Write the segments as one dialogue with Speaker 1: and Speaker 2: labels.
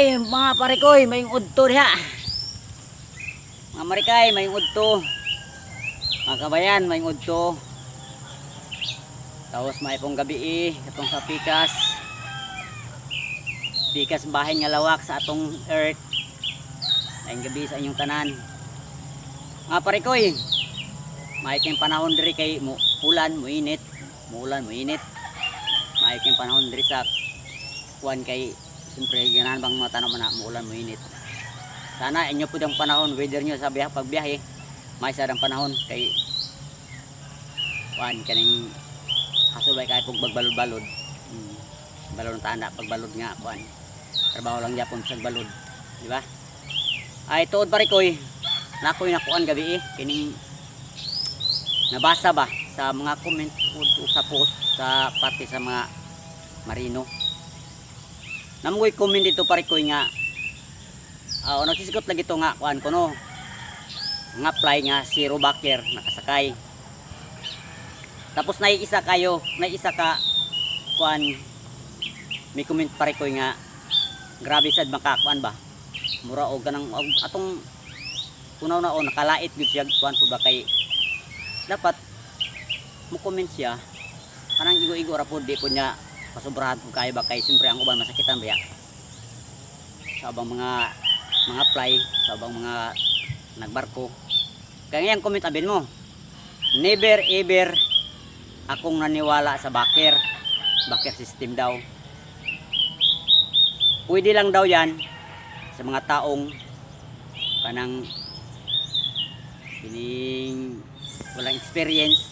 Speaker 1: mga parikoy, may udto diha. Mga marikay, may udto. Mga kabayan, may udto. Tapos may pong gabi eh, itong sa pikas. Pikas bahay nga lawak sa atong earth. Ayong gabi sa inyong tanan. Mga parikoy, may kayong panahon diri kay mu ulan, muinit, muulan, muinit. May kayong panahon diri sa kuan kay siyempre ganahan bang mga tanong na muulan, muinit. Sana inyo po ang panahon, weather nyo sa biyahe, pagbiyahe, may sadang panahon kay kuan kaning kasubay kay kung bagbalod-balod. Hmm. Balod ng tanda, pagbalod nga kuan. Trabaho lang yapon sa balod, di ba? Ay tuod pare koy, nakoy nakuan gabi eh, kining nabasa ba sa mga comment po sa post sa parte sa mga marino. Namugoy comment dito pare koy nga. Uh, nagsisigot lagi ito nga kuan ko no? Nga fly nga si Robaker nakasakay. Tapos naiisa kayo naiisa ka kuan may comment pare koy nga. Grabe sad makakuan ba? Mura og ganang atong kunaw na o nakalait gid siya kuan po ba kay dapat mo comment siya. Kanang igo-igo ra po di po niya pasobrahan po kayo ba kay siyempre ang uban masakitan ba sa abang mga mga fly sa abang mga nagbarko. Kaya ngayon comment abin mo. Never ever akong naniwala sa backer. Backer system daw. Pwede lang daw yan sa mga taong kanang kining walang experience.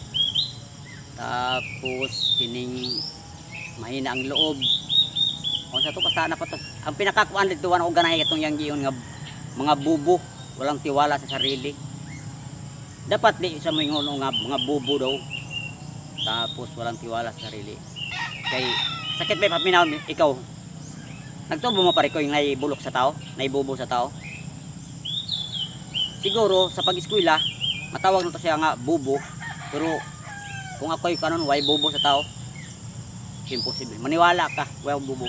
Speaker 1: Tapos kining mahina ang loob. O sa to kasana pa to. Ang pinakakuan dito ano ganahe itong yang giyon nga mga bubo. Walang tiwala sa sarili. Dapat di sa mga nga mga bubo daw. Tapos walang tiwala sa sarili. Kay sakit ba paminaw ikaw? Nagtubo mo pare ko yung naibulok sa tao? Naibubo sa tao? Siguro sa pag-eskwela matawag na to siya nga bubo. Pero kung ako'y kanon way bubo sa tao imposible. Maniwala ka way bubo.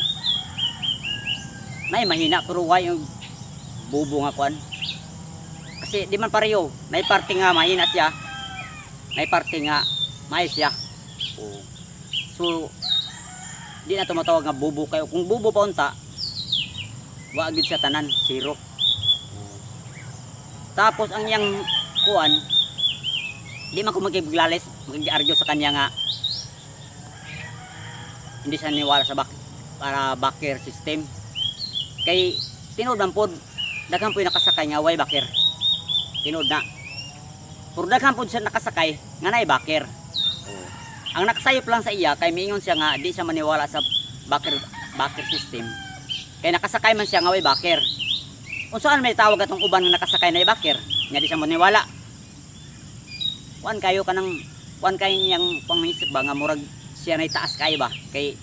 Speaker 1: Nay mahina pero way yung bubo nga kwan? Kasi di man pareho. Nay parte nga mahina siya. Nay parte nga may siya. Oo. so di na tumatawag nga bubo kayo. Kung bubo pa unta wa agad siya tanan zero. Tapos ang yang kuan di man ko magiglalis mag-argue sa kanya nga hindi siya niwala sa back para backer system. Kay tinood man pod daghan po yung nakasakay nga way backer? Tinood na. Pero daghan po siya nakasakay nga nay backer. Ang nakasayop lang sa iya kay miingon siya nga di siya maniwala sa backer backer system. Kay nakasakay man siya nga way backer? Kung saan may tawag atong uban nga nakasakay na backer nga di siya maniwala. Kuan kayo kanang kuan kayo niyang pangisip ba nga murag siya na taas kayo ba? Kay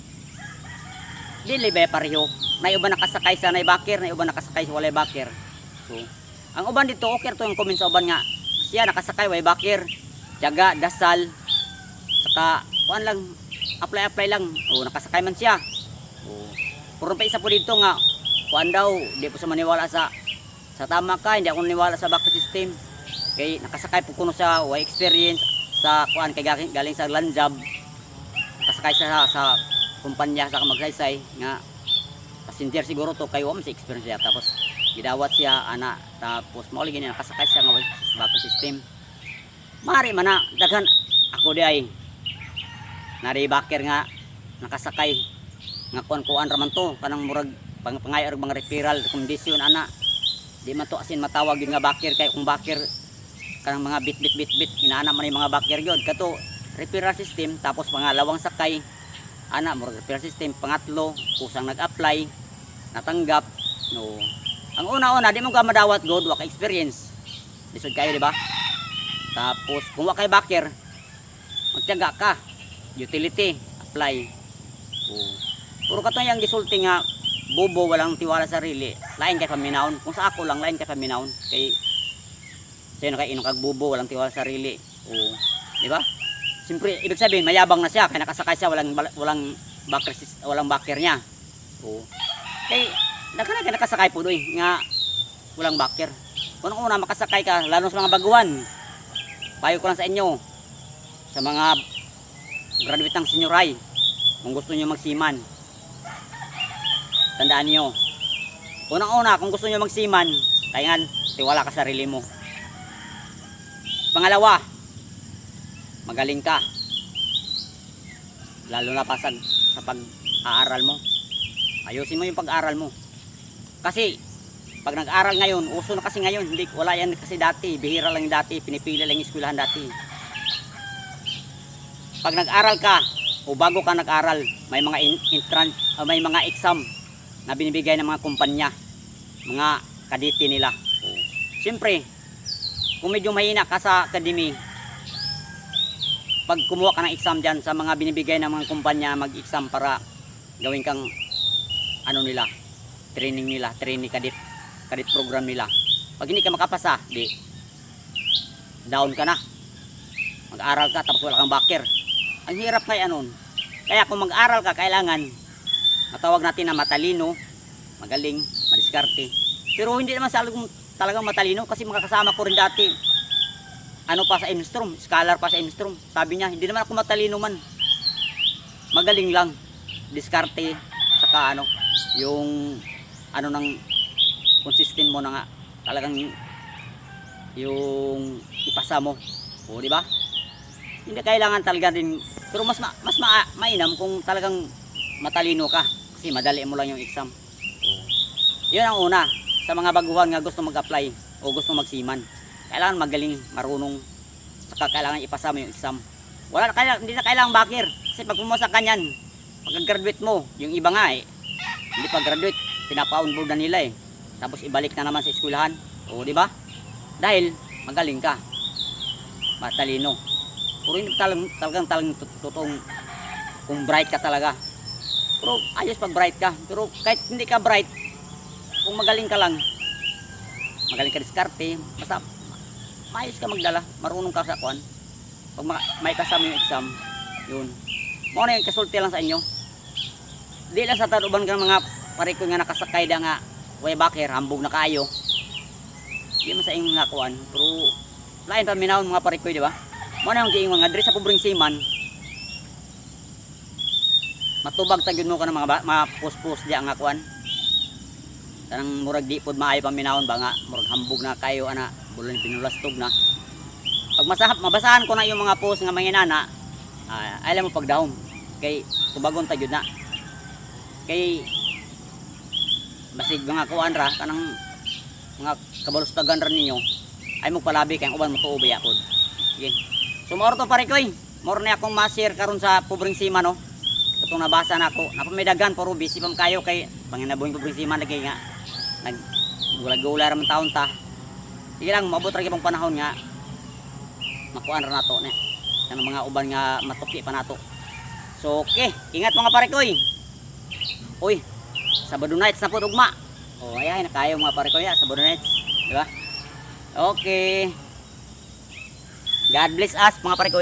Speaker 1: dili ba pareho? Na uban nakasakay sa nay backer na uban nakasakay sa walay backer so ang uban dito okay to yung comment sa uban nga. Siya nakasakay way backer tiyaga dasal saka kuan lang apply apply lang. O nakasakay man siya. O puro pa isa po dito nga kuan daw di po sa maniwala sa sa tama ka hindi ako maniwala sa backer system. Kay nakasakay po kuno sa way experience sa kuan kay galing, galing sa land job nakasakay sa sa kumpanya sa magsaysay nga passenger siguro to kay wam sa experience siya tapos gidawat siya ana tapos mao lagi nakasakay siya nga way backer system. Mari man na daghan ako di ay nari backer nga nakasakay. Nga kuan kuan raman to kanang murag pang pangay og mga referral kondisyon ana. Di man to asin matawag yun nga backer kay kung backer kanang mga bit bit bit bit inaana man yung mga backer yun. Kato referral system tapos pangalawang sakay ana murag referral system. Pangatlo kusang nag-apply natanggap no. Ang una-una di mo ka madawat god wa ka experience. Lisod kayo di ba? Tapos kung wa kay backer magtiyaga ka. Utility apply. Oh. puro ka to yung gisulti nga bobo walang tiwala sa sarili. Lain kay paminawon kung sa ako lang lain kay paminawon kay sino kay inong kag bobo walang tiwala sa sarili. Oh. di ba Siyempre, ibig sabihin, mayabang na siya, kaya nakasakay siya, walang, walang backer, walang backer niya. Oo. Kay, daghan ka nakasakay po doy nga walang backer. Unang una makasakay ka lalo sa mga baguhan. Payo ko lang sa inyo sa mga graduate ng senior high kung gusto niyo magsiman. Tandaan niyo. Unang-una kung gusto niyo magsiman, kailangan tiwala ka sa sarili mo. Pangalawa, magaling ka. Lalo na pa sa, pag-aaral mo. Ayusin mo yung pag-aaral mo. Kasi pag nag-aral ngayon, uso na kasi ngayon, hindi wala yan kasi dati, bihira lang dati, pinipili lang yung eskwelahan dati. Pag nag-aral ka o bago ka nag-aral, may mga intran, ah, may mga exam na binibigay ng mga kumpanya, mga kadete nila. Siyempre, kung medyo mahina ka sa academy, pag kumuha ka ng exam dyan sa mga binibigay ng mga kumpanya, mag-exam para gawin kang ano nila, training nila, training kadit, kadit program nila. Pag hindi ka makapasa, di, down ka na. Mag-aral ka tapos wala kang backer. Ang hirap kaya nun. Kaya kung mag-aral ka, kailangan matawag natin na matalino, magaling, madiskarte. Pero hindi naman sa talagang matalino kasi mga kasama ko rin dati. Ano pa sa Instrom, scholar pa sa Instrom. Sabi niya, hindi naman ako matalino man. Magaling lang. Diskarte, saka ano, yung ano ng consistent mo na nga talagang yung ipasa mo. O, di ba? Hindi kailangan talaga din pero mas ma, mas ma, mainam kung talagang matalino ka kasi madali mo lang yung exam. Yun ang una sa mga baguhan nga gusto mag-apply o gusto magsiman. Kailangan magaling, marunong saka kailangan ipasa mo yung exam. Wala na kailangan, hindi na kailangan bakir kasi pag pumasa ka niyan, pagka-graduate mo, yung iba nga eh, hindi pa graduate, pinapa-onboard na nila eh. Tapos ibalik na naman sa eskwelahan. O, di ba? Dahil magaling ka. Matalino. Pero hindi talagang, talagang, talagang tot- totoong kung bright ka talaga. Pero ayos pag bright ka. Pero kahit hindi ka bright, kung magaling ka lang, magaling ka diskarte, basta maayos ka magdala, marunong ka sa kwan. Pag ma- may kasama yung exam, yun. Mo na yung kasulti lang sa inyo. Di lang sa taruban ka mga pariko nga nakasakay da nga way backer, hambog na kayo. Di man sa inyong nga kuan, pero lain pa minahon mga parikoy, di ba? Mo na yung giingon nga diri sa pobring siman. Matubag tagyod mo ka ng mga mga puspos di nga kuan. Tanang murag di pod maayo pa minahon ba nga murag hambog na kayo ana bulon pinulastog na. Pag masahap mabasahan ko na yung mga post nga mga inana, ah, alam mo pag daom kay tubagon tagyod na. Kay basig mga kuan ra kanang mga kabalustagan ra ninyo ay magpalabi kay ang uban mo tuobi ako. Sige. So maor to pare koy. More na akong ma-share karon sa pobring sima no. Katong nabasa na ako. Napamidagan pero busy pam kayo kay panginabuhing pobring sima lagi nga nag gula-gula ra man taon ta. Sige lang maabot ra gyud panahon nga makuan ra nato ne. Kanang mga uban nga matuki pa nato. So okay, ingat mga pare koy. Uy, Sabado nights na po ugma. Oh, ayan, nakayo mga pare ko ya, Sabado nights, di ba? Okay. God bless us mga pare ko.